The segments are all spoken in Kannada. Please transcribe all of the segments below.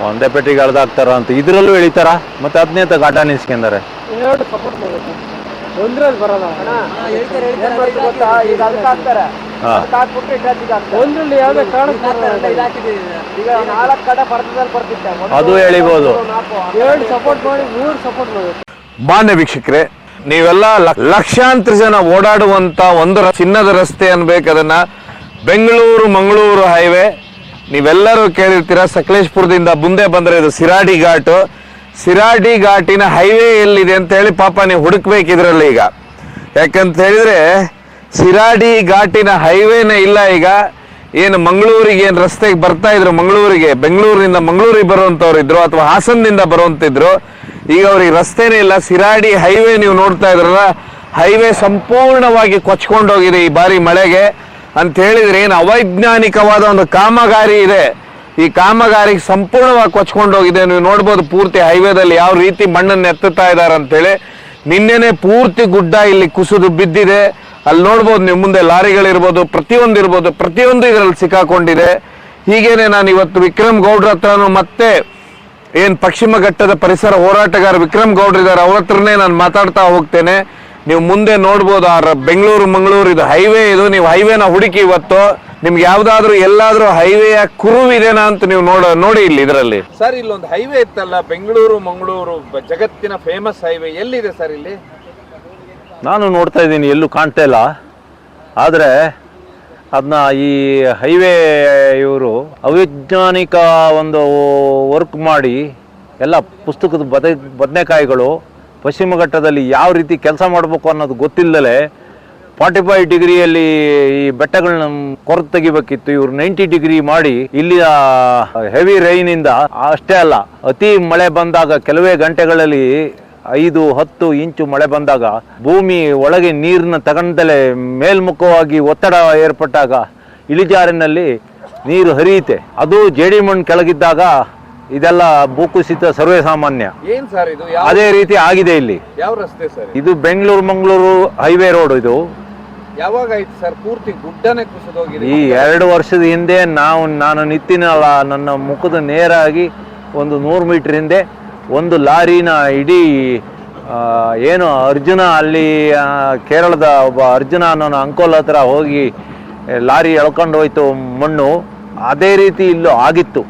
ಒಂದೇ ಪೆಟ್ಟಿಗೆ ಅಳ್ದಾಕ್ತಾರ ಅಂತ ಇದ್ರಲ್ಲೂ ಎಳಿತಾರ? ಮತ್ತೆ ಅದನ್ನೇ ತ ಘಾಟ ನಿಸ್ಕೊಂಡಾರೆ ಎರಡು ಸಪೋರ್ಟ್ ಮಾಡಬೇಕು. ಒಂದ್ರಲ್ಲಿ ಬರಲ್ಲ. ಈಗ ಅದಕ್ಕೆ ಹಾಕ್ತಾರೆ. ಹಾ. ಅದಕ್ಕೆ ಹಾಕ್ಬಿಟ್ಟು ಇಟ್ಟಾಚಿಗೆ ಹಾಕ್ತಾರೆ. ಒಂದ್ರಲ್ಲಿ ಯಾವ್ದೇ ಕಾರಣಕ್ಕೆ ಈಗ ನಾಲ್ಕು ಕಡೆ ಬರ್ತದಲ್ಲಿ ಬರ್ತಿದ್ದೆ ಒಂದು, ಅದು ಎಳಿಬೋದು. ನಾಲ್ಕು. ಎರಡು ಸಪೋರ್ಟ್ ಮಾಡಿ ಮೂರು ಸಪೋರ್ಟ್ ಮಾಡಬೇಕು. ಮಾನ್ಯ ವೀಕ್ಷಕರೇ ನೀವೆಲ್ಲ ಲ- ಲಕ್ಷಾಂತರ ಜನ ಓಡಾಡುವಂತ ಒಂದು ರ- ಚಿನ್ನದ ರಸ್ತೆ ಅನ್ಬೇಕು ಅದನ್ನ. ಬೆಂಗಳೂರು ಮಂಗಳೂರು ಹೈವೇ. ನೀವೆಲ್ಲರೂ ಕೇಳಿರ್ತೀರ ಸಕಲೇಶ್ಪುರದಿಂದ ಮುಂದೆ ಬಂದ್ರೆ ಇದು ಸಿರಾಡಿ ಘಾಟು. ಸಿರಾಡಿ ಘಾಟಿನ ಹೈವೇ ಎಲ್ಲಿದೆ ಅಂತ ಹೇಳಿ ಪಾಪ ನೀವು ಹುಡುಕ್ಬೇಕು ಇದರಲ್ಲಿ ಈಗ. ಯಾಕಂತ ಹೇಳಿದ್ರೆ ಸಿರಾಡಿ ಘಾಟಿನ ಹೈವೇನೇ ಇಲ್ಲ ಈಗ. ಏನು ಮಂಗಳೂರಿಗೆ ಏನು ರಸ್ತೆಗೆ ಬರ್ತಾ ಇದ್ರು ಮಂಗಳೂರಿಗೆ ಬೆಂಗಳೂರಿನಿಂದ ಮಂಗಳೂರಿಗೆ ಬರುವಂತವ್ರು ಇದ್ರು ಅಥವಾ ಹಾಸನದಿಂದ ಬರುವಂತಿದ್ರು, ಈಗ ಅವ್ರಿಗೆ ರಸ್ತೆನೇ ಇಲ್ಲ. ಸಿರಾಡಿ ಹೈವೇ ನೀವು ನೋಡ್ತಾ ಇದ್ರಲ್ಲ ಹೈವೇ ಸಂಪೂರ್ಣವಾಗಿ ಕೊಚ್ಕೊಂಡೋಗಿದೆ ಈ ಬಾರಿ ಮಳೆಗೆ. ಅಂತ ಹೇಳಿದ್ರೆ ಏನು ಅವೈಜ್ಞಾನಿಕವಾದ ಒಂದು ಕಾಮಗಾರಿ ಇದೆ. ಈ ಕಾಮಗಾರಿಗೆ ಸಂಪೂರ್ಣವಾಗಿ ಕೊಚ್ಕೊಂಡು ಹೋಗಿದೆ. ನೀವು ನೋಡ್ಬೋದು ಪೂರ್ತಿ ಹೈವೇದಲ್ಲಿ ಯಾವ ರೀತಿ ಮಣ್ಣನ್ನು ಎತ್ತುತ್ತಾ ಇದ್ದಾರೆ ಅಂತೇಳಿ. ನಿನ್ನೆನೆ ಪೂರ್ತಿ ಗುಡ್ಡ ಇಲ್ಲಿ ಕುಸಿದು ಬಿದ್ದಿದೆ. ಅಲ್ಲಿ ನೋಡ್ಬೋದು ನಿಮ್ಮ ಮುಂದೆ ಲಾರಿಗಳಿರ್ಬೋದು, ಪ್ರತಿಯೊಂದು ಇರ್ಬೋದು, ಪ್ರತಿಯೊಂದು ಇದರಲ್ಲಿ ಸಿಕ್ಕಾಕೊಂಡಿದೆ. ಹೀಗೇನೆ ನಾನು ಇವತ್ತು ವಿಕ್ರಮ್ ಗೌಡ್ರ ಹತ್ರನು ಮತ್ತೆ ಏನ್ ಪಶ್ಚಿಮ ಘಟ್ಟದ ಪರಿಸರ ಹೋರಾಟಗಾರ ವಿಕ್ರಮ್ ಗೌಡ್ರ ಇದ್ದಾರೆ ಅವ್ರ ಹತ್ರನೇ ನಾನು ಮಾತಾಡ್ತಾ ಹೋಗ್ತೇನೆ. ನೀವು ಮುಂದೆ ನೋಡ್ಬೋದು ಆ ಬೆಂಗಳೂರು ಮಂಗಳೂರು ಇದು ಹೈವೇ ಇದು. ನೀವು ಹೈವೇನ ಹುಡುಕಿ ಇವತ್ತು ನಿಮ್ಗೆ ಯಾವ್ದಾದ್ರು ಎಲ್ಲಾದ್ರೂ ಹೈವೇಯ ಇದೇನಾ ಅಂತ ನೀವು ನೋಡ ನೋಡಿ ಇಲ್ಲಿ ಇದರಲ್ಲಿ. ಸರ್ ಇಲ್ಲೊಂದು ಹೈವೇ ಇತ್ತಲ್ಲ ಬೆಂಗಳೂರು ಮಂಗಳೂರು ಜಗತ್ತಿನ ಫೇಮಸ್ ಹೈವೇ ಎಲ್ಲಿದೆ ಸರ್ ಇಲ್ಲಿ? ನಾನು ನೋಡ್ತಾ ಇದ್ದೀನಿ ಎಲ್ಲೂ ಕಾಣ್ತಾ ಇಲ್ಲ. ಆದರೆ ಅದನ್ನ ಈ ಹೈವೇ ಇವರು ಅವಿಜ್ಞಾನಿಕ ಒಂದು ವರ್ಕ್ ಮಾಡಿ ಎಲ್ಲ ಪುಸ್ತಕದ ಬದ ಬದನೆಕಾಯಿಗಳು ಪಶ್ಚಿಮ ಘಟ್ಟದಲ್ಲಿ ಯಾವ ರೀತಿ ಕೆಲಸ ಮಾಡಬೇಕು ಅನ್ನೋದು ಗೊತ್ತಿಲ್ಲದಲೇ ಫಾರ್ಟಿ ಫೈವ್ ಡಿಗ್ರಿಯಲ್ಲಿ ಈ ಬೆಟ್ಟಗಳನ್ನ ಕೊರತೆ ತೆಗಿಬೇಕಿತ್ತು. ಇವ್ರು ನೈಂಟಿ ಡಿಗ್ರಿ ಮಾಡಿ ಇಲ್ಲಿ ಹೆವಿ ರೈನಿಂದ ಅಷ್ಟೇ ಅಲ್ಲ, ಅತಿ ಮಳೆ ಬಂದಾಗ ಕೆಲವೇ ಗಂಟೆಗಳಲ್ಲಿ ಐದು ಹತ್ತು ಇಂಚು ಮಳೆ ಬಂದಾಗ ಭೂಮಿ ಒಳಗೆ ನೀರನ್ನ ತಗೊಂಡಲೇ ಮೇಲ್ಮುಖವಾಗಿ ಒತ್ತಡ ಏರ್ಪಟ್ಟಾಗ ಇಳಿಜಾರಿನಲ್ಲಿ ನೀರು ಹರಿಯುತ್ತೆ. ಅದು ಜೇಡಿ ಮಣ್ಣು ಕೆಳಗಿದ್ದಾಗ ಇದೆಲ್ಲ ಭೂಕುಸಿತ ಸರ್ವೇ ಸಾಮಾನ್ಯ. ಏನ್ ಸರ್ ಇದು? ಯಾವ ಅದೇ ರೀತಿ ಆಗಿದೆ ಇಲ್ಲಿ. ಯಾವ ರಸ್ತೆ ಸರ್ ಇದು? ಇದು ಬೆಂಗಳೂರು ಮಂಗಳೂರು ಹೈವೇ ರೋಡ್ ಇದು. ಯಾವಾಗ ಆಯ್ತು ಸರ್? ಪೂರ್ತಿ ಗುಡ್ಡನೆ ಕುಸಿದೋಗಿದೆ ಈ ಎರಡು ವರ್ಷದ ಹಿಂದೆ ನಾವು ನಾನು ನಿತ್ತಿನಲ್ಲ ನನ್ನ ಮುಖದ ನೇರಾಗಿ ಒಂದು ನೂರು ಮೀಟರ್ ಹಿಂದೆ ಒಂದು ಲಾರಿನ ಇಡೀ ಆ, ಏನು ಅರ್ಜುನ ಅಲ್ಲಿ ಆ, ಕೇರಳದ ಒಬ್ಬ ಅರ್ಜುನ ಅನ್ನೋನು ಅಂಕೋಲ ಹತ್ರ ಹೋಗಿ ಎ, ಲಾರಿ ಎಳ್ಕೊಂಡು ಹೋಯ್ತು ಮಣ್ಣು. ಅದೇ ರೀತಿ ಇಲ್ಲೂ ಆಗಿತ್ತು.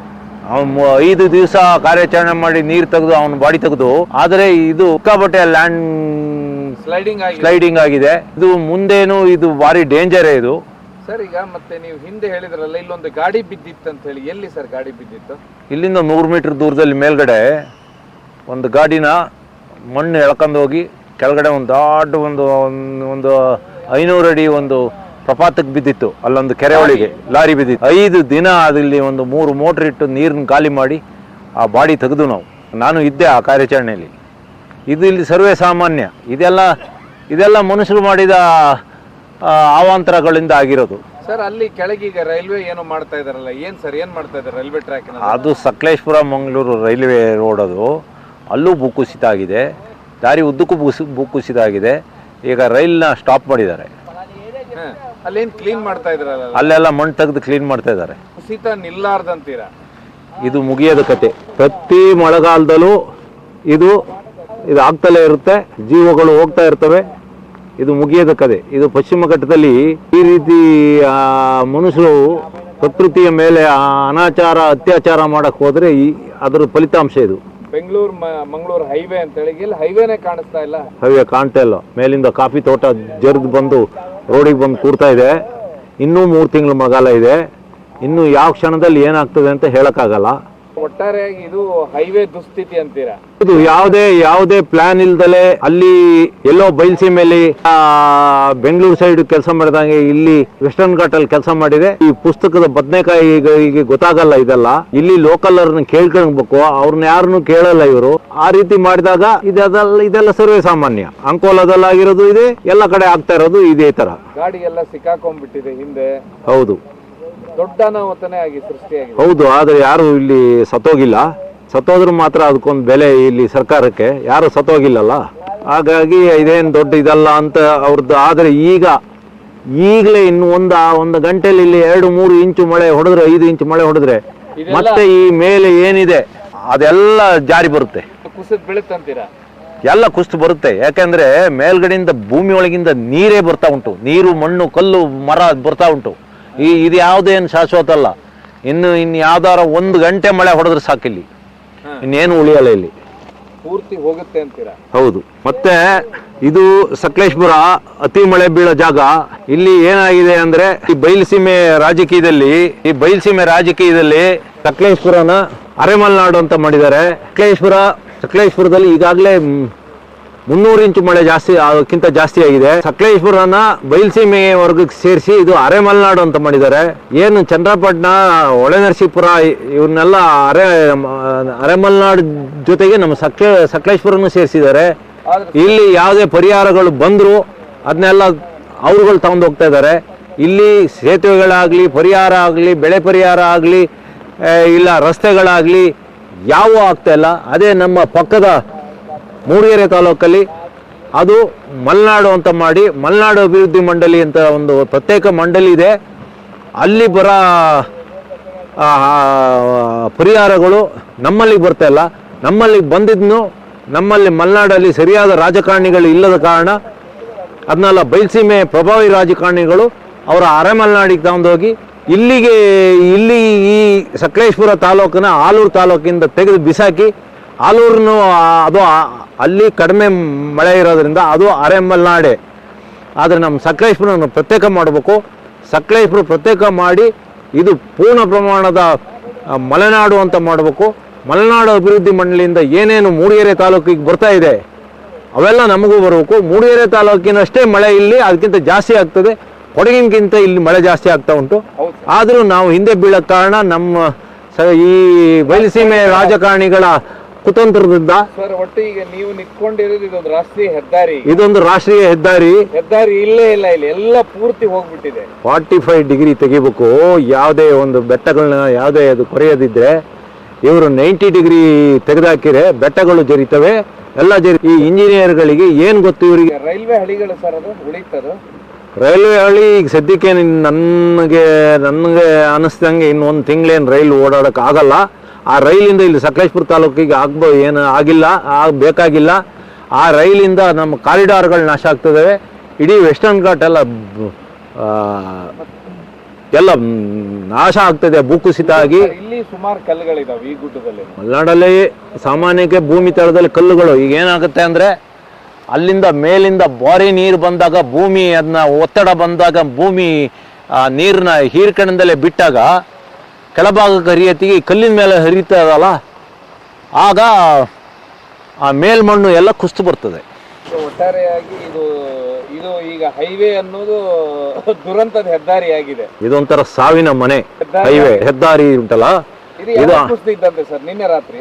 ಅವನು ಐದು ದಿವಸ ಕಾರ್ಯಾಚರಣೆ ಮಾಡಿ ನೀರು ತೆಗೆದು ಅವನ ಬಾಡಿ ತೆಗೆದು ಆದರೆ ಇದು ಸಿಕ್ಕಾಪಟ್ಟೆ ಲ್ಯಾಂಡ್ ಸ್ಲೈಡಿಂಗ್ ಆಗಿದೆ. ಸ್ಲೈಡಿಂಗ್ ಆಗಿದೆ. ಇದು ಮುಂದೇನು ಇದು ಭಾರಿ ಡೇಂಜರ್ ಇದು. ಸರ್ ಈಗ ಮತ್ತೆ ನೀವು ಹಿಂದೆ ಹೇಳಿದ್ರಲ್ಲ ಇಲ್ಲೊಂದು ಗಾಡಿ ಬಿದ್ದಿತ್ತು ಅಂತ ಹೇಳಿ. ಎಲ್ಲಿ ಸರ್ ಗಾಡಿ ಬಿದ್ದಿತ್ತು? ಇಲ್ಲಿಂದ ನೂರು ಮೀಟರ್ ದೂರದಲ್ಲಿ ಮೇಲ್ಗಡೆ ಒಂದು ಗಾಡಿನ ಮಣ್ಣು ಎಳ್ಕೊಂಡು ಹೋಗಿ ಕೆಳಗಡೆ ಒಂದು ದೊಡ್ಡ ಒಂದು ಒಂದು- ಒಂದು ಐನೂರು ಅಡಿ ಒಂದು ಪ್ರಪಾತಕ್ಕೆ ಬಿದ್ದಿತ್ತು. ಅಲ್ಲೊಂದು ಕೆರೆ ಒಳಗೆ ಲಾರಿ ಬಿದ್ದಿತ್ತು. ಐದು ದಿನ ಅದಲ್ಲಿ ಒಂದು ಮೂರು ಮೋಟ್ರ್ ಇಟ್ಟು ನೀರನ್ನು ಖಾಲಿ ಮಾಡಿ ಆ ಬಾಡಿ ತೆಗೆದು ನಾವು. ನಾನು ಇದ್ದೆ ಆ ಕಾರ್ಯಾಚರಣೆಯಲ್ಲಿ. ಇದು ಇಲ್ಲಿ ಸರ್ವೇ ಸಾಮಾನ್ಯ. ಇದೆಲ್ಲ ಇದೆಲ್ಲ ಮನುಷ್ಯರು ಮಾಡಿದ ಆ, ಅವಾಂತರಗಳಿಂದ ಆಗಿರೋದು. ಸರ್ ಅಲ್ಲಿ ಕೆಳಗೆ ಈಗ ರೈಲ್ವೆ ಏನು ಮಾಡ್ತಾ ಇದಾರಲ್ಲ ಏನು ಸರ್ ಏನು ಮಾಡ್ತಾ ಇದ್ದಾರೆ ರೈಲ್ವೆ ಟ್ರ್ಯಾಕ್ ಅದು ಸಕಲೇಶ್ಪುರ ಮಂಗಳೂರು ರೈಲ್ವೆ ರೋಡ್ ಅದು. ಅಲ್ಲೂ ಭೂಕುಸಿತ ಆಗಿದೆ. ದಾರಿ ಉದ್ದಕ್ಕೂ ಭೂಕುಸಿತ ಆಗಿದೆ. ಈಗ ರೈಲ್ನ ಸ್ಟಾಪ್ ಮಾಡಿದ್ದಾರೆ. ಅಲ್ಲೇನ್ ಕ್ಲೀನ್ ಮಾಡ್ತಾ ಇದ್ರಲ್ಲ? ಅಲ್ಲೆಲ್ಲ ಮಣ್ಣು ತೆಗೆದು ಕ್ಲೀನ್ ಮಾಡ್ತಾ ಇದ್ದಾರೆ. ನಿಲ್ಲಾರ್ದಂತೀರಾ? ಇದು ಮುಗಿಯೋದ ಕತೆ. ಪ್ರತಿ ಮಳೆಗಾಲದಲ್ಲೂ ಇದು ಇದು ಆಗ್ತಲೇ ಇರುತ್ತೆ ಜೀವಗಳು ಹೋಗ್ತಾ ಇರ್ತವೆ. ಇದು ಮುಗಿಯೋದ ಕತೆ. ಇದು ಪಶ್ಚಿಮ ಘಟ್ಟದಲ್ಲಿ ಈ ರೀತಿ ಮನುಷ್ಯರು ಪ್ರಕೃತಿಯ ಮೇಲೆ ಆ ಅನಾಚಾರ ಅತ್ಯಾಚಾರ ಮಾಡಕ್ ಹೋದ್ರೆ ಈ ಅದರ ಫಲಿತಾಂಶ ಇದು. ಬೆಂಗಳೂರು ಮಂಗಳೂರು ಹೈವೇ ಅಂತ ಹೇಳಿ ಇಲ್ಲಿ ಹೈವೇನೆ ಕಾಣಿಸ್ತಾ ಇಲ್ಲ. ಹೈವೇ ಕಾಣ್ತಾ ಇಲ್ಲ. ಮೇಲಿಂದ ಕಾಫಿ ತೋಟ ಜರಿದು ಬಂದು ರೋಡಿಗೆ ಬಂದು ಕೂರ್ತಾ ಇದೆ. ಇನ್ನೂ ಮೂರು ತಿಂಗಳ ಮಗಾಲ ಇದೆ. ಇನ್ನು ಯಾವ ಕ್ಷಣದಲ್ಲಿ ಏನಾಗ್ತದೆ ಅಂತ ಹೇಳಕ್ಕಾಗಲ್ಲ. ಒಟ್ಟಾರೆಯಾಗಿ ಇದು ಹೈವೇ ದುಸ್ಥಿತಿ ಅಂತೀರಾ? ಇದು ಯಾವುದೇ ಯಾವುದೇ ಪ್ಲಾನ್ ಇಲ್ದಲೆ ಅಲ್ಲಿ ಎಲ್ಲೋ ಬಯಲ್ಸೀಮೆಯಲ್ಲಿ ಆ, ಬೆಂಗಳೂರು ಸೈಡ್ ಕೆಲಸ ಮಾಡಿದಂಗೆ ಇಲ್ಲಿ ವೆಸ್ಟರ್ನ್ ಘಾಟ್ ಅಲ್ಲಿ ಕೆಲಸ ಮಾಡಿದೆ. ಈ ಪುಸ್ತಕದ ಬದನೆಕಾಯಿ ಈಗ ಗೊತ್ತಾಗಲ್ಲ ಇದೆಲ್ಲ. ಇಲ್ಲಿ ಲೋಕಲ್ ಅವ್ರನ್ನ ಕೇಳ್ಕೊಳ್ಬೇಕು. ಅವ್ರನ್ನ ಯಾರನ್ನು ಕೇಳಲ್ಲ ಇವರು. ಆ ರೀತಿ ಮಾಡಿದಾಗ ಇದೆಲ್ಲ ಇದೆಲ್ಲ ಸರ್ವೇ ಸಾಮಾನ್ಯ. ಅಂಕೋಲದಲ್ಲಾಗಿರೋದು ಇದೆ ಎಲ್ಲ ಕಡೆ ಆಗ್ತಾ ಇರೋದು ಇದೇ ತರ ಗಾಡಿ ಎಲ್ಲ ಸಿಕ್ಕಾಕೊಂಡ್ಬಿಟ್ಟಿದೆ ಹಿಂದೆ. ಹೌದು. ದೊಡ್ಡ ಅನಾಹುತನೇ ಆಗಿ ಸೃಷ್ಟಿಯಾಗಿದೆ. ಹೌದು ಆದ್ರೆ ಯಾರು ಇಲ್ಲಿ ಸತ್ತೋಗಿಲ್ಲ? ಸತ್ತೋದ್ರೂ ಮಾತ್ರ ಅದಕ್ಕೊಂದು ಬೆಲೆ ಇಲ್ಲಿ ಸರ್ಕಾರಕ್ಕೆ ಯಾರು ಸತ್ತೋಗಿಲ್ಲಲ್ಲ? ಹಾಗಾಗಿ ಇದೇನು ದೊಡ್ಡ ಇದಲ್ಲ ಅಂತ ಅವ್ರದ್ದು ಆದರೆ ಈಗ ಈಗಲೇ ಇನ್ನು ಒಂದು ಒಂದು ಗಂಟೆಲಿ ಇಲ್ಲಿ ಎರಡು ಮೂರು ಇಂಚು ಮಳೆ ಹೊಡೆದ್ರೆ ಐದು ಇಂಚು ಮಳೆ ಹೊಡೆದ್ರೆ ಮತ್ತೆ ಈ ಮೇಲೆ ಏನಿದೆ ಅದೆಲ್ಲ ಜಾರಿ ಬರುತ್ತೆ. ಕುಸಿದ್ ಎಲ್ಲ ಕುಸ್ತು ಬರುತ್ತೆ. ಯಾಕೆಂದ್ರೆ ಮೇಲ್ಗಡೆಯಿಂದ ಭೂಮಿ ಒಳಗಿಂದ ನೀರೇ ಬರ್ತಾ ಉಂಟು. ನೀರು ಮಣ್ಣು ಕಲ್ಲು ಮರ ಬರ್ತಾ ಉಂಟು. ಈ ಇದು ಯಾವುದೇನು ಶಾಶ್ವತ ಅಲ್ಲ ಇನ್ನು ಇನ್ನು ಯಾವ್ದಾರ ಒಂದು ಗಂಟೆ ಮಳೆ ಹೊಡೆದ್ರೆ ಸಾಕಿಲ್ಲಿ. ಇನ್ನೇನು ಉಳಿಯಲ್ಲ ಇಲ್ಲಿ. ಪೂರ್ತಿ ಹೋಗುತ್ತೆ ಅಂತೀರಾ? ಹೌದು. ಮತ್ತೆ ಇದು ಸಕಲೇಶ್ಪುರ ಅತಿ ಮಳೆ ಬೀಳೋ ಜಾಗ. ಇಲ್ಲಿ ಏನಾಗಿದೆ ಅಂದ್ರೆ ಈ ಬಯಲುಸೀಮೆ ರಾಜಕೀಯದಲ್ಲಿ ಈ ಬಯಲುಸೀಮೆ ರಾಜಕೀಯದಲ್ಲಿ ಸಕಲೇಶ್ಪುರನ ಅರೆಮಲ್ನಾಡು ಅಂತ ಮಾಡಿದ್ದಾರೆ. ಸಕಲೇಶ್ಪುರ ಸಕಲೇಶ್ಪುರದಲ್ಲಿ ಈಗಾಗಲೇ ಮುನ್ನೂರು ಇಂಚು ಮಳೆ ಜಾಸ್ತಿ, ಅದಕ್ಕಿಂತ ಜಾಸ್ತಿ ಆಗಿದೆ. ಸಕಲೇಶ್ಪುರನ ಬಯಲುಸೀಮೆ ವರ್ಗಕ್ಕೆ ಸೇರಿಸಿ ಇದು ಅರೆ ಮಲೆನಾಡು ಅಂತ ಮಾಡಿದ್ದಾರೆ. ಏನು ಚಂದ್ರಪಟ್ಟಣ ಒಳನರಸೀಪುರ ಇವನ್ನೆಲ್ಲ ಅರೆ ಅರೆ ಮಲೆನಾಡು ಜೊತೆಗೆ ನಮ್ಮ ಸಕ್ಲೆ, ಸಕಲೇಶ್ಪುರನು ಸೇರಿಸಿದ್ದಾರೆ. ಇಲ್ಲಿ ಯಾವುದೇ ಪರಿಹಾರಗಳು ಬಂದರೂ ಅದನ್ನೆಲ್ಲ ಅವರುಗಳು ತಗೊಂಡು ಹೋಗ್ತಾ ಇದ್ದಾರೆ. ಇಲ್ಲಿ ಸೇತುವೆಗಳಾಗಲಿ, ಪರಿಹಾರ ಆಗಲಿ, ಬೆಳೆ ಪರಿಹಾರ ಆಗಲಿ ಇಲ್ಲ ರಸ್ತೆಗಳಾಗಲಿ ಯಾವೂ ಆಗ್ತಾ ಇಲ್ಲ. ಅದೇ ನಮ್ಮ ಪಕ್ಕದ ಮೂಡಿಗೆರೆ ತಾಲೂಕಲ್ಲಿ. ಅದು ಮಲೆನಾಡು ಅಂತ ಮಾಡಿ, ಮಲೆನಾಡು ಅಭಿವೃದ್ಧಿ ಮಂಡಳಿ ಅಂತ ಒಂದು ಪ್ರತ್ಯೇಕ ಮಂಡಳಿ ಇದೆ. ಅಲ್ಲಿ ಬರ ಪರಿಹಾರಗಳು ನಮ್ಮಲ್ಲಿ ಬರ್ತಾ ಇಲ್ಲ. ನಮ್ಮಲ್ಲಿ ಬಂದಿದ್ನು, ನಮ್ಮಲ್ಲಿ ಮಲೆನಾಡಲ್ಲಿ ಸರಿಯಾದ ರಾಜಕಾರಣಿಗಳು ಇಲ್ಲದ ಕಾರಣ ಅದನ್ನೆಲ್ಲ ಬಯಲುಸೀಮೆ ಪ್ರಭಾವಿ ರಾಜಕಾರಣಿಗಳು ಅವರ ಅರೆಮಲೆನಾಡಿಗೆ ತಗೊಂಡೋಗಿ, ಇಲ್ಲಿಗೆ, ಇಲ್ಲಿ ಈ ಸಕಲೇಶ್ಪುರ ತಾಲೂಕಿನ ಆಲೂರು ತಾಲೂಕಿಂದ ತೆಗೆದು ಬಿಸಾಕಿ ಆಲೂರನ್ನು ಅದು ಅಲ್ಲಿ ಕಡಿಮೆ ಮಳೆ ಇರೋದ್ರಿಂದ ಅದು ಅರೆಮಲೆನಾಡೆ. ಆದರೆ ನಮ್ಮ ಸಕಲೇಶ್ಪುರವನ್ನು ಪ್ರತ್ಯೇಕ ಮಾಡಬೇಕು. ಸಕಲೇಶ್ಪುರ ಪ್ರತ್ಯೇಕ ಮಾಡಿ ಇದು ಪೂರ್ಣ ಪ್ರಮಾಣದ ಮಲೆನಾಡು ಅಂತ ಮಾಡಬೇಕು. ಮಲೆನಾಡು ಅಭಿವೃದ್ಧಿ ಮಂಡಳಿಯಿಂದ ಏನೇನು ಮೂಡಿಗೆರೆ ತಾಲೂಕಿಗೆ ಬರ್ತಾ ಇದೆ, ಅವೆಲ್ಲ ನಮಗೂ ಬರಬೇಕು. ಮೂಡಿಗೆರೆ ತಾಲೂಕಿನಷ್ಟೇ ಮಳೆ ಇಲ್ಲಿ, ಅದಕ್ಕಿಂತ ಜಾಸ್ತಿ ಆಗ್ತದೆ. ಕೊಡಗಿನಕ್ಕಿಂತ ಇಲ್ಲಿ ಮಳೆ ಜಾಸ್ತಿ ಆಗ್ತಾ ಉಂಟು. ಆದರೂ ನಾವು ಹಿಂದೆ ಬೀಳೋ ಕಾರಣ ನಮ್ಮ ಈ ಬಯಲುಸೀಮೆ ರಾಜಕಾರಣಿಗಳ ಕುತಂತ್ರದಿಂದ ಸರ್ ಒಟ್ಟು ಈಗ ನೀವು ನಿಂತ್ಕೊಂಡಿರೋದು ಇದೊಂದು ರಾಷ್ಟ್ರೀಯ ಹೆದ್ದಾರಿ. ಇದೊಂದು ರಾಷ್ಟ್ರೀಯ ಹೆದ್ದಾರಿ. ಹೆದ್ದಾರಿ ಇಲ್ಲೇ ಇಲ್ಲ ಇಲ್ಲಿ ಎಲ್ಲ ಪೂರ್ತಿ ಹೋಗ್ಬಿಟ್ಟಿದೆ. ಫಾರ್ಟಿ ಫೈವ್ ಡಿಗ್ರಿ ತೆಗಿಬೇಕು. ಯಾವುದೇ ಒಂದು ಬೆಟ್ಟಗಳನ್ನ ಯಾವುದೇ ಅದು ಕೊರೆಯದಿದ್ರೆ ಇವರು ನೈಂಟಿ ಡಿಗ್ರಿ ತೆಗೆದಾಕಿದ್ರೆ ಬೆಟ್ಟಗಳು ಜರಿತವೆ. ಎಲ್ಲ ಜರಿ ಈ ಇಂಜಿನಿಯರ್ಗಳಿಗೆ ಏನು ಗೊತ್ತು ಇವರಿಗೆ? ರೈಲ್ವೆ ಹಳಿಗಳು ಸರ್ ಅದು ಉಳಿತದು. ರೈಲ್ವೆ ಹಳಿ ಈಗ ಸದ್ಯಕ್ಕೆ ನಿನ್- ನನಗೆ ನನಗೆ ಅನಿಸ್ದಂಗೆ ಇನ್ನೊಂದು ತಿಂಗಳೇನು ರೈಲು ಓಡಾಡಕ್ಕೆ ಆಗಲ್ಲ. ಆ ರೈಲಿಂದ ಇಲ್ಲಿ ಸಕಲೇಶ್ಪುರ ತಾಲೂಕಿಗೆ ಆಗ್ಬೋ ಏನು ಆಗಿಲ್ಲ ಆಗಬೇಕಾಗಿಲ್ಲ ಆ ರೈಲಿಂದ ನಮ್ಮ ಕಾರಿಡಾರ್ಗಳು ನಾಶ ಆಗ್ತದವೆ ಇಡೀ ವೆಸ್ಟರ್ನ್ ಘಾಟ್ ಎಲ್ಲ ಎಲ್ಲ ನಾಶ ಆಗ್ತದೆ ಭೂಕುಸಿತ ಆಗಿ. ಇಲ್ಲಿ ಸುಮಾರು ಕಲ್ಲುಗಳಿದಾವೆ ಈ ಗುಡ್ಡದಲ್ಲಿ. ಮಲೆನಾಡಲ್ಲಿ ಸಾಮಾನ್ಯಕ್ಕೆ ಭೂಮಿ ತಳದಲ್ಲಿ ಕಲ್ಲುಗಳು. ಈಗ ಏನಾಗುತ್ತೆ ಅಂದರೆ ಅಲ್ಲಿಂದ ಮೇಲಿಂದ ಬಾರಿ ನೀರು ಬಂದಾಗ ಭೂಮಿ ಅದನ್ನ ಒತ್ತಡ ಬಂದಾಗ ಭೂಮಿ ನೀರನ್ನ ಹೀರ್ಕಣದಲ್ಲೇ ಬಿಟ್ಟಾಗ ಕೆಳಭಾಗಕ್ಕೆ ಹರಿಯತ್ತಿಗೆ ಈ ಕಲ್ಲಿನ ಮೇಲೆ ಹರಿತದಲ್ಲ ಆಗ ಆ ಮೇಲ್ಮಣ್ಣು ಎಲ್ಲ ಕುಸ್ತು ಬರ್ತದೆ. ಒಟ್ಟಾರೆಯಾಗಿ ಇದು ಇದು ಈಗ ಹೈವೇ ಅನ್ನೋದು ದುರಂತದ ಹೆದ್ದಾರಿ ಆಗಿದೆ ಇದೊಂಥರ ಸಾವಿನ ಮನೆ ಹೈವೇ ಹೆದ್ದಾರಿ ಉಂಟಲ್ಲ? ಇದು ಇದು ಸರ್ ನಿನ್ನೆ ರಾತ್ರಿ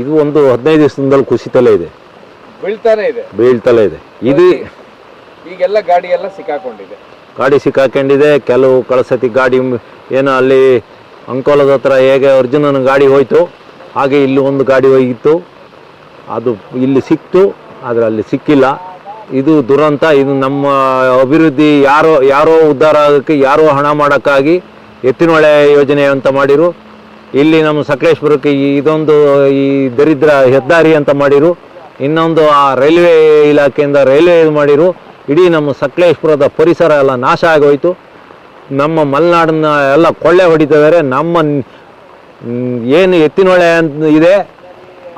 ಇದು ಒಂದು ಹದಿನೈದು ದಿವಸದಿಂದಲೂ ಕುಸಿತಲೇ ಇದೆ. ಬೀಳ್ತಾನೆ ಇದೆ. ಬೀಳ್ತಲೇ ಇದೆ. ಇದು ಈಗೆಲ್ಲ ಗಾಡಿ ಎಲ್ಲ ಸಿಕ್ಕಾಕೊಂಡಿದೆ. ಗಾಡಿ ಸಿಕ್ಕಾಕೊಂಡಿದೆ ಕೆಲವು ಕಳಸತಿ ಗಾಡಿ ಏನು ಅಲ್ಲಿ ಅಂಕೋಲದ ಹತ್ರ ಹೇಗೆ ಅರ್ಜುನನ ಗಾಡಿ ಹೋಯ್ತು ಹಾಗೆ ಇಲ್ಲಿ ಒಂದು ಗಾಡಿ ಹೋಗಿತ್ತು. ಅದು ಇಲ್ಲಿ ಸಿಕ್ತು, ಆದರೆ ಅಲ್ಲಿ ಸಿಕ್ಕಿಲ್ಲ. ಇದು ದುರಂತ, ಇದು ನಮ್ಮ ಅಭಿವೃದ್ಧಿ ಯಾರೋ ಯಾರೋ ಉದ್ಧಾರ ಆಗೋಕ್ಕೆ ಯಾರೋ ಹಣ ಮಾಡೋಕ್ಕಾಗಿ ಎತ್ತಿನೊಳೆ ಯೋಜನೆ ಅಂತ ಮಾಡಿರು. ಇಲ್ಲಿ ನಮ್ಮ ಸಕಲೇಶ್ಪುರಕ್ಕೆ ಇದೊಂದು ಈ ದರಿದ್ರ ಹೆದ್ದಾರಿ ಅಂತ ಮಾಡಿರು. ಇನ್ನೊಂದು ಆ ರೈಲ್ವೆ ಇಲಾಖೆಯಿಂದ ರೈಲ್ವೆ ಇದು ಮಾಡಿರು. ಇಡೀ ನಮ್ಮ ಸಕಲೇಶ್ಪುರದ ಪರಿಸರ ಎಲ್ಲ ನಾಶ ಆಗೋಯ್ತು. ನಮ್ಮ ಮಲೆನಾಡನ್ನ ಎಲ್ಲ ಕೊಳ್ಳೆ ಹೊಡಿತಿದ್ದಾರೆ ನಮ್ಮ ಏನು ಎತ್ತಿನೊಳೆ ಅಂತ ಇದೆ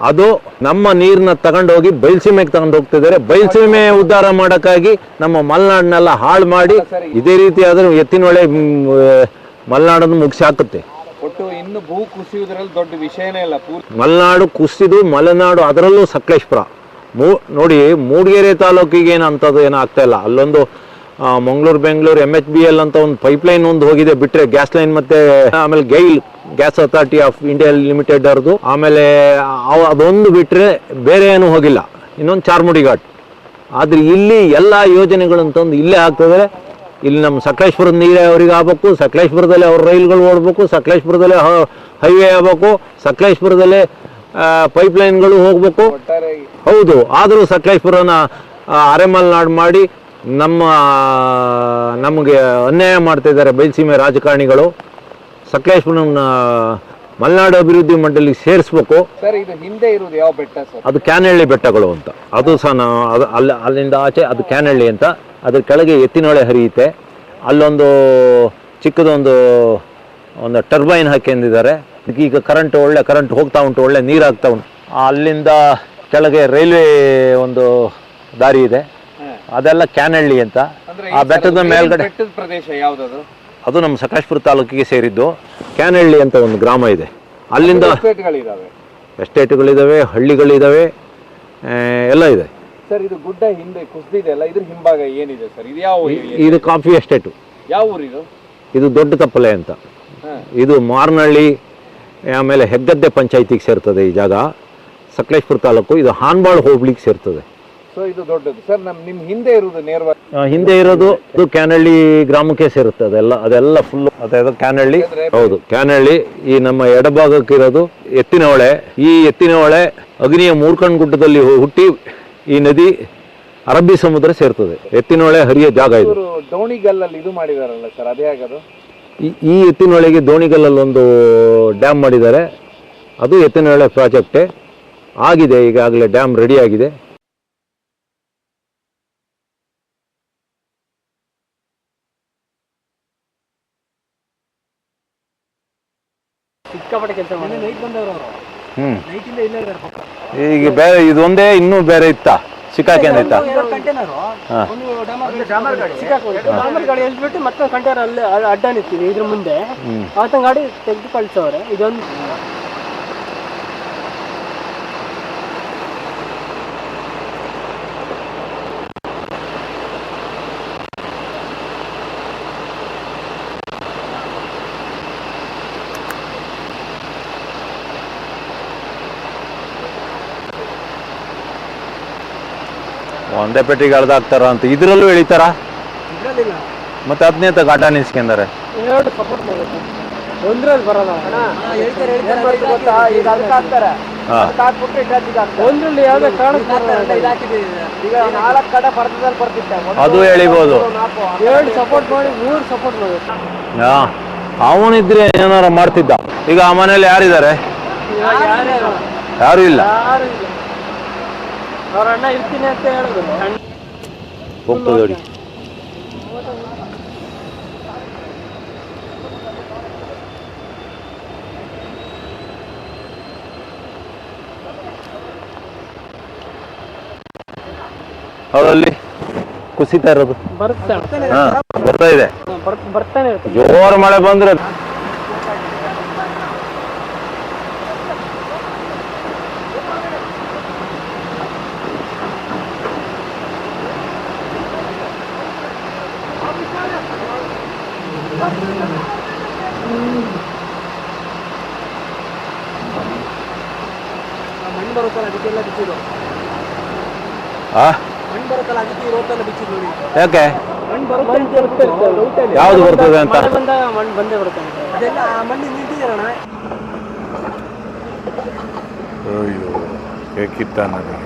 ಅದು ನಮ್ಮ ನೀರನ್ನ ತಗೊಂಡೋಗಿ ಬಯಲುಸೀಮೆಗೆ ತಗೊಂಡು ಹೋಗ್ತಿದ್ದಾರೆ ಬಯಲುಸೀಮೆ ಉದ್ಧಾರ ಮಾಡೋಕ್ಕಾಗಿ ನಮ್ಮ ಮಲೆನಾಡನ್ನೆಲ್ಲ ಹಾಳು ಮಾಡಿ ಇದೇ ರೀತಿ ಆದರೂ ಎತ್ತಿನೊಳೆ ಮಲೆನಾಡನ್ನ ಮಲೆನಾಡನ್ನು ಮುಗಿಸಿ ಹಾಕುತ್ತೆ ಒಟ್ಟು ಇನ್ನು ಭೂ ಕುಸಿಯುವುದರಲ್ಲಿ ದೊಡ್ಡ ವಿಷಯನೇ ಇಲ್ಲ. ಮಲೆನಾಡು ಕುಸಿದು ಮಲೆನಾಡು ಅದರಲ್ಲೂ ಸಕಲೇಶ್ಪುರ. ಮೂ ನೋಡಿ ಮೂಡಿಗೆರೆ ತಾಲೂಕಿಗೆ ಏನು ಅಂಥದ್ದು ಏನೂ ಆಗ್ತಾ ಇಲ್ಲ. ಅಲ್ಲೊಂದು Mangaluru Bengaluru M H B L ಅಂತ ಒಂದು ಪೈಪ್ ಲೈನ್ ಒಂದು ಹೋಗಿದೆ. ಬಿಟ್ಟರೆ ಗ್ಯಾಸ್ ಲೈನ್ ಮತ್ತೆ ಆಮೇಲೆ GAIL gas authority of India limited ಅವ್ರದ್ದು. ಆಮೇಲೆ ಅದೊಂದು ಬಿಟ್ಟರೆ ಬೇರೆ ಏನೂ ಹೋಗಿಲ್ಲ. ಇನ್ನೊಂದು ಚಾರ್ಮುಡಿ ಘಾಟ್ ಆದ್ರೆ ಇಲ್ಲಿ ಎಲ್ಲ ಯೋಜನೆಗಳನ್ನು ತಂದು ಇಲ್ಲೇ ಆಗ್ತದೆ ಇಲ್ಲಿ ನಮ್ಮ ಸಕಲೇಶ್ಪುರದ ನೀರೇ ಅವ್ರಿಗೆ ಆಗ್ಬೇಕು ಸಕಲೇಶ್ಪುರದಲ್ಲೇ ಅವ್ರ ರೈಲ್ಗಳು ಓಡಬೇಕು ಸಕಲೇಶ್ಪುರದಲ್ಲೇ ಹೈವೇ ಆಗ್ಬೇಕು ಸಕಲೇಶ್ಪುರದಲ್ಲೇ ಪೈಪ್ಲೈನ್ಗಳು ಹೋಗ್ಬೇಕು. ಒಟ್ಟಾರೆಯಾಗಿ ಹೌದು ಆದರೂ ಸಕಲೇಶ್ಪುರನ ಆರೆಮಲ್ ನಾಡ್ ಮಾಡಿ ನಮ್ಮ ನಮಗೆ ಅನ್ಯಾಯ ಮಾಡ್ತಾ ಇದ್ದಾರೆ ಬಯಲುಸೀಮೆ ರಾಜಕಾರಣಿಗಳು. ಸಕಲೇಶ್ಪುರನ ಮಲೆನಾಡು ಅಭಿವೃದ್ಧಿ ಮಂಡಳಿಗೆ ಸೇರಿಸ್ಬೇಕು. ಹಿಂದೆ ಯಾವ ಬೆಟ್ಟ ಅದು ಕ್ಯಾನಹಳ್ಳಿ ಬೆಟ್ಟಗಳು ಅಂತ. ಅದು ಸಹ ನಾವು ಅದು ಅಲ್ಲಿ ಅಲ್ಲಿಂದ ಆಚೆ ಅದು ಕ್ಯಾನಹಳ್ಳಿ ಅಂತ. ಅದ್ರ ಕೆಳಗೆ ಎತ್ತಿನೊಳೆ ಹರಿಯುತ್ತೆ. ಅಲ್ಲೊಂದು ಚಿಕ್ಕದೊಂದು ಒಂದು ಟರ್ಬೈನ್ ಹಾಕೊಂಡಿದ್ದಾರೆ ಈಗ ಕರೆಂಟ್ ಒಳ್ಳೆ ಕರೆಂಟ್ ಹೋಗ್ತಾ ಉಂಟು ಒಳ್ಳೆ ನೀರು ಆಗ್ತಾ ಉಂಟು. ಅಲ್ಲಿಂದ ಕೆಳಗೆ ರೈಲ್ವೆ ಒಂದು ದಾರಿ ಇದೆ. ಅದೆಲ್ಲ ಕ್ಯಾನಹಳ್ಳಿ ಅಂತ. ಆ ಬೆಟ್ಟದ ಮೇಲ್ಗಡೆ ಪ್ರದೇಶ ಯಾವುದದು? ಅದು ನಮ್ಮ ಸಕಾಶ್ಪುರ ತಾಲೂಕಿಗೆ ಸೇರಿದ್ದು. ಕ್ಯಾನಹಳ್ಳಿ ಅಂತ ಒಂದು ಗ್ರಾಮ ಇದೆ. ಅಲ್ಲಿಂದ ಎಸ್ಟೇಟ್ಗಳಿದಾವೆ. ಎಸ್ಟೇಟ್ಗಳಿದ್ದಾವೆ ಹಳ್ಳಿಗಳಿದ್ದಾವೆ ಎಲ್ಲ ಇದೆ. ಸರ್ ಇದು ಗುಡ್ಡ ಹಿಂದೆ ಇದ್ರ ಹಿಂಭಾಗ ಏನಿದೆ ಸರ್? ಇದು ಯಾವ ಇದು ಕಾಫಿ ಎಸ್ಟೇಟು. ಯಾವ ಊರು ಇದು ಇದು ದೊಡ್ಡ ತಪ್ಪಲೆ ಅಂತ. ಇದು ಮಾರ್ನಹಳ್ಳಿ ಆಮೇಲೆ ಹೆಗ್ಗದ್ದೆ ಪಂಚಾಯತಿಗೆ ಸೇರ್ತದೆ ಈ ಜಾಗ. ಸಕಲೇಶ್ಪುರ ತಾಲೂಕು ಇದು ಹಾನ್ಬಾಳ್ ಹೋಬ್ಳಿಗೆ ಸೇರ್ತದೆ. ಸೊ ಇದು ದೊಡ್ಡದು. ಸರ್ ನಮ್ ನಿಮ್ ಹಿಂದೆ ಇರುವುದು ನೇರವಾಗಿ. ಆ, ಹಿಂದೆ ಇರೋದು ಅದು ಕ್ಯಾನಹಳ್ಳಿ ಗ್ರಾಮಕ್ಕೆ ಸೇರುತ್ತೆ ಅದೆಲ್ಲ. ಅದೆಲ್ಲ ಫುಲ್ ಅದೇ ಕ್ಯಾನಳ್ಳಿ. ಹೌದು ಕ್ಯಾನಹಳ್ಳಿ ಈ ನಮ್ಮ ಎಡಭಾಗಕ್ಕೆ ಇರೋದು ಎತ್ತಿನಹೊಳೆ. ಈ ಎತ್ತಿನಹೊಳೆ ಅಗ್ನಿಯ ಮೂರ್ಖಂಡ್ ಗುಡ್ಡದಲ್ಲಿ ಹು- ಹುಟ್ಟಿ ಈ ನದಿ ಅರಬ್ಬಿ ಸಮುದ್ರ ಸೇರ್ತದೆ. ಎತ್ತಿನ ಹೊಳೆ ಹರಿಯೋ ಜಾಗ ಇದು. ಇವರು ಡೋಣಿಗಲ್ಲಲ್ಲಿ ಇದು ಮಾಡಿದಾರಲ್ಲ ಸರ್ ಅದೇ ಆಗದು ಈ- ಈ ಎತ್ತಿನೊಳಗೆ ದೋಣಿಗಲ್ಲಲ್ಲಿ ಒಂದು ಡ್ಯಾಮ್ ಮಾಡಿದ್ದಾರೆ. ಅದು ಎತ್ತಿನೊಳೆ ಪ್ರಾಜೆಕ್ಟೇ. ಆಗಿದೆ ಈಗಾಗಲೇ ಡ್ಯಾಮ್ ರೆಡಿ ಆಗಿದೆ. ಸಿಕ್ಕಾಪಟ್ಟೆ ಕೆಲಸ ಮಾಡಿ ನೈಟ್ ಬಂದವರು ಅವರು. ಹ್ಮ್. ನೈಟಿಂದ ಇಲ್ಲೇ ಇದ್ದಾರೆ ಪಾಪ. ಈಗ ಬೇರೆ ಇದೊಂದೇ ಇನ್ನೂ ಬೇರೆ ಇತ್ತ? ಸಿಕ್ಕಾಕೊಂಡಿತ್ತ ಎರಡು ಕಂಟೈನರು ಹಾ. ಒಂದು ಡಾಮರ್ ಗಾಡಿ. ಸಿಕ್ಕಾಕೊಂಡು ಡಾಮರ್ ಗಾಡಿ ಎಲ್ಬಿಟ್ಟು ಮತ್ತೆ ಕಂಟೈನರ್ ಅಲ್ಲಿ ಅಡ್ಡ ನಿಂತಿದೆ ಇದ್ರ ಮುಂದೆ. ಆತನ ಗಾಡಿ ತೆಗೆದು ಕಳ್ಸವ್ರೆ. ಇದೊಂದು ಒಂದೇ ಪೆಟ್ಟಿಗೆ ಅಳ್ದಾಕ್ತಾರ ಅಂತ ಇದ್ರಲ್ಲೂ ಎಳಿತಾರ? ಮತ್ತೆ ಅದನ್ನೇ ತ ಘಾಟ ನಿಲ್ಸ್ಕೊಂಡಾರೆ? ಎರಡು ಸಪೋರ್ಟ್ ಮಾಡುತ್ತೆ ಒಂದ್ರಲ್ಲಿ ಬರಲ್ಲ ಏನ್ ಮಾಡ್ತಾರೆ ಗೊತ್ತಾ? ಈಗ ಅದಕ್ಕೆ ಹಾಕ್ತಾರೆ. ಹಾ. ಅದಕ್ಕೆ ಹಾಕ್ಬಿಟ್ಟು ಇಟ್ಟಾಚಿಗೆ ಹಾಕ್ತಾರೆ. ಒಂದ್ರಲ್ಲಿ ಯಾವ್ದೇ ಕಾರಣಕ್ಕೆ ಈಗ ನಾಲ್ಕು ಕಡೆ ಪರ್ದದಲ್ಲಿ ಬರ್ತಿದ್ದೆ ಒಂದು, ಅದು ಎಳಿಬೋದು. ನಾಲ್ಕು ಎರಡು ಸಪೋರ್ಟ್ ಮಾಡಿ ಮೂರು ಸಪೋರ್ಟ್ ಮಾಡುತ್ತೆ ಹಾ. ಅವನಿದ್ರೆ ಏನಾರ ಮಾಡ್ತಿದ್ದ? ಈಗ ಆ ಮನೇಲಿ ಯಾರಿದ್ದಾರೆ? ಇಲ್ಲ. ಯಾರು ಇಲ್ಲ. ಅವ್ರ ಅಣ್ಣ ಇರ್ತೀನಿ ಅಂತ ಹೇಳಿದ್ರು. ಹೋಗ್ತದೆ ನೋಡಿ. ಅವರಲ್ಲಿ ಕುಸಿತಾ ಇರೋದು. ಬರ್ತಾ ಇದೆ. ಜೋರ್ ಮಳೆ ಬಂದ್ರೆ ಮಣ್ಣು ಬರುತ್ತಲ್ಲ ಅದಕ್ಕೆಲ್ಲ ಬಿಚ್ಚಿದ್ರು. ಆ? ಮಣ್ಣು ಬರುತ್ತಲ್ಲ ಅದಕ್ಕೆ ರೋಟೆಲ್ಲ ಬಿಚ್ಚಿದ್ರು ನೋಡಿ. ಯಾಕೆ? ಮಣ್ಣು ಬರುತ್ತೆ ಯಾವ್ದು ಬರ್ತದೆ ಅಂತ? ಮಳೆ ಬಂದಾಗ ಮಣ್ಣು ಬಂದೇ ಬರುತ್ತೆ ಅದೆಲ್ಲ ಆ ಮಣ್ಣು ನಿಂತಿದ್ದೀರಣ್ಣ ಅಯ್ಯೋ ಹೇಗಿತ್ತ ನನಗೆ.